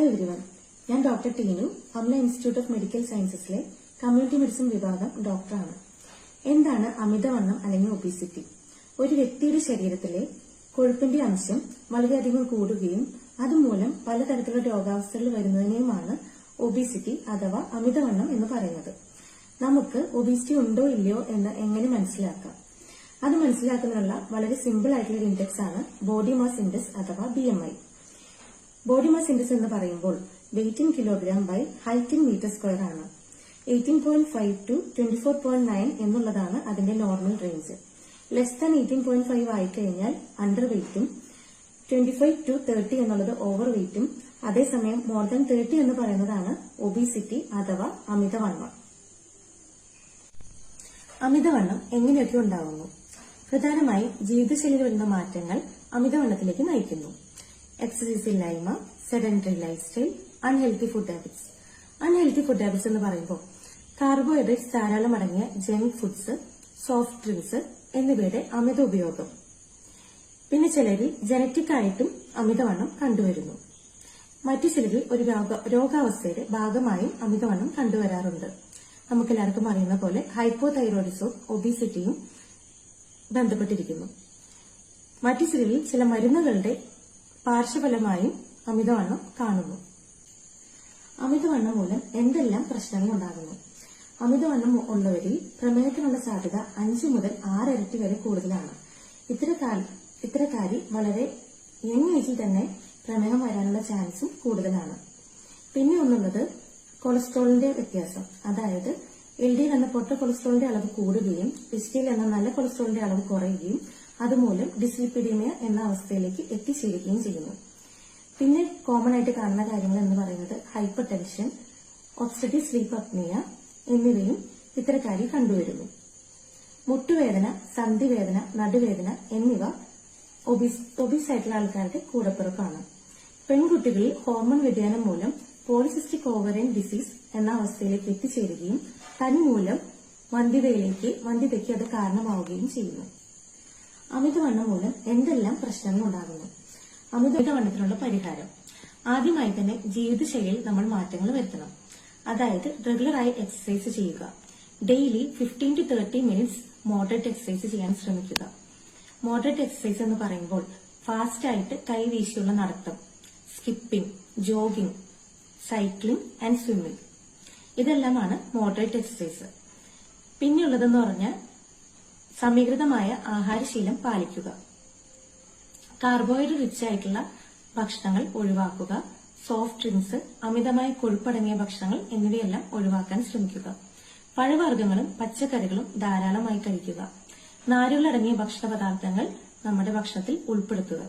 Everyone ഞാൻ doctor Teenu Amala institute of medical സയൻസസിലെ community medicine വിഭാഗം ഡോക്ടറാണ് എന്താണ് അമിതവണ്ണം അല്ലെങ്കിൽ ഒബീസിറ്റി ഒരു വ്യക്തിയുടെ ശരീരത്തിലെ കൊഴുപ്പിന്റെ അംശം വളരെയധികം കൂടുകയും അതുമൂലം പലതരത്തിലുള്ള രോഗാവസ്ഥകൾ വരുന്നതിനെയുമാണ് ഒബീസിറ്റി അഥവാ അമിതവണ്ണം എന്ന് പറയുന്നത്. നമുക്ക് ഒബീസിറ്റി ഉണ്ടോ ഇല്ലയോ എന്ന് എങ്ങനെ മനസ്സിലാക്കാം? അത് മനസ്സിലാക്കുന്നതിനുള്ള വളരെ സിമ്പിൾ ആയിട്ടുള്ള ഇൻഡെക്സ് ആണ് ബോഡി മാസ് ഇൻഡെക്സ് അഥവാ ബി ബോഡി മാസ് ഇൻഡെക്സ് എന്ന് പറയുമ്പോൾ weight in kilogram by height in metre square ആണ്. Eighteen point five to twenty four point nine എന്നുള്ളതാണ് അതിന്റെ normal range less than eighteen point five ആയിക്കഴിഞ്ഞാൽ under വെയിറ്റും twenty five to thirty എന്നുള്ളത് over വെയിറ്റും അതേസമയം മോർ ദാൻ തേർട്ടി എന്ന് പറയുന്നതാണ് ഒബീസിറ്റി അഥവാ അമിതവണ്ണം. അമിതവണ്ണം എങ്ങനെയൊക്കെ ഉണ്ടാകുന്നു പ്രധാനമായും ജീവിതശൈലി വരുന്ന മാറ്റങ്ങൾ അമിതവണ്ണത്തിലേക്ക് നയിക്കുന്നു. എക്സസൈസ് ഇല്ലായ്മ sedentary life style unhealthy food habits unhealthy food habits എന്ന് പറയുമ്പോൾ കാർബോഹൈഡ്രേറ്റ്സ് ധാരാളം അടങ്ങിയ ജങ്ക് ഫുഡ്സ് സോഫ്റ്റ് ഡ്രിങ്ക്സ് എന്നിവയുടെ അമിത ഉപയോഗം. പിന്നെ ചിലരിൽ ജനറ്റിക് ആയിട്ടും അമിതവണ്ണം കണ്ടുവരുന്നു. മറ്റു ചിലരിൽ ഒരു രോഗ രോഗാവസ്ഥയുടെ ഭാഗമായും അമിതവണ്ണം കണ്ടുവരാറുണ്ട്. നമുക്കെല്ലാവർക്കും അറിയുന്ന പോലെ ഹൈപ്പോ തൈറോയിഡിസും ഒബീസിറ്റിയും ബന്ധപ്പെട്ടിരിക്കുന്നു. മറ്റു ചിലരിൽ ചില മരുന്നുകളുടെ പാർശ്വഫലമായും അമിതവണ്ണം കാണുന്നു. അമിതവണ്ണം മൂലം എന്തെല്ലാം പ്രശ്നങ്ങൾ ഉണ്ടാകുന്നു? അമിതവണ്ണം ഉള്ളവരിൽ പ്രമേഹത്തിനുള്ള സാധ്യത അഞ്ചു മുതൽ ആറ് ഇരട്ടി വരെ കൂടുതലാണ്. ഇത്തരക്കാരി വളരെ യങ് ഏജിൽ തന്നെ പ്രമേഹം വരാനുള്ള ചാൻസും കൂടുതലാണ്. പിന്നെ ഒന്നുള്ളത് കൊളസ്ട്രോളിന്റെ വ്യത്യാസം. അതായത് എൽ ഡി എന്ന പൊട്ട കൊളസ്ട്രോളിന്റെ അളവ് കൂടുകയും ഡി എന്ന നല്ല കൊളസ്ട്രോളിന്റെ അളവ് കുറയുകയും അതുമൂലം ഡിസ്ലിപ്പിഡീമിയ എന്ന അവസ്ഥയിലേക്ക് എത്തിച്ചേരുകയും ചെയ്യുന്നു. പിന്നെ കോമൺ ആയിട്ട് കാണുന്ന കാര്യങ്ങൾ എന്ന് പറയുന്നത് hypertension obstructive sleep apnoea എന്നിവയും ഇത്തരക്കാരിൽ കണ്ടുവരുന്നു. മുട്ടുവേദന സന്ധിവേദന നടുവേദന എന്നിവ ഒബീസ് ഒബീസ് ആയിട്ടുള്ള ആൾക്കാരുടെ കൂടപ്പിറപ്പാണ് പെൺകുട്ടികളിൽ ഹോർമോൺ വ്യതിയാനം മൂലം പോളിസിസ്റ്റിക് ഓവറിൻ ഡിസീസ് എന്ന അവസ്ഥയിലേക്ക് എത്തിച്ചേരുകയും തന്മൂലം വന്ധ്യതയിലേക്ക് വന്ധ്യതയ്ക്ക് അത് കാരണമാവുകയും ചെയ്യുന്നു. അമിതവണ്ണം മൂലം എന്തെല്ലാം പ്രശ്നങ്ങൾ ഉണ്ടാകുന്നു? അമിതവണ്ണത്തിനുള്ള പരിഹാരം. ആദ്യമായി തന്നെ ജീവിതശൈലിയിൽ നമ്മൾ മാറ്റങ്ങൾ വരുത്തണം. അതായത് റെഗുലറായി എക്സസൈസ് ചെയ്യുക. Daily fifteen to thirty minutes moderate exercise ചെയ്യാൻ ശ്രമിക്കുക. മോഡറേറ്റ് എക്സസൈസ് എന്ന് പറയുമ്പോൾ ഫാസ്റ്റ് ആയിട്ട് കൈവീശിയുള്ള നടത്തം skipping jogging cycling and swimming ഇതെല്ലാമാണ് മോഡറേറ്റ് എക്സസൈസ് പിന്നെയുള്ളതെന്ന് പറഞ്ഞാൽ സമീകൃതമായ ആഹാരശീലം പാലിക്കുക. കാർബോഹൈഡ്രേറ്റ് റിച്ച് ആയിട്ടുള്ള ഭക്ഷണങ്ങൾ ഒഴിവാക്കുക. സോഫ്റ്റ് ഡ്രിങ്ക്സ് അമിതമായ കൊഴുപ്പടങ്ങിയ ഭക്ഷണങ്ങൾ എന്നിവയെല്ലാം ഒഴിവാക്കാൻ ശ്രമിക്കുക. പഴവർഗങ്ങളും പച്ചക്കറികളും ധാരാളമായി കഴിക്കുക. നാരുകളടങ്ങിയ ഭക്ഷണ പദാർത്ഥങ്ങൾ നമ്മുടെ ഭക്ഷണത്തിൽ ഉൾപ്പെടുത്തുക.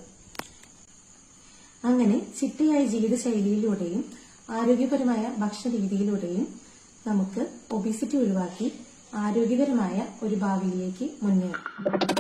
അങ്ങനെ ചിട്ടയായ ജീവിതശൈലിയിലൂടെയും ആരോഗ്യപരമായ ഭക്ഷണ രീതിയിലൂടെയും നമുക്ക് ഒബിസിറ്റി ഒഴിവാക്കി ആരോഗ്യകരമായ ഒരു ഭാവിയിലേക്ക് മുന്നേറാം.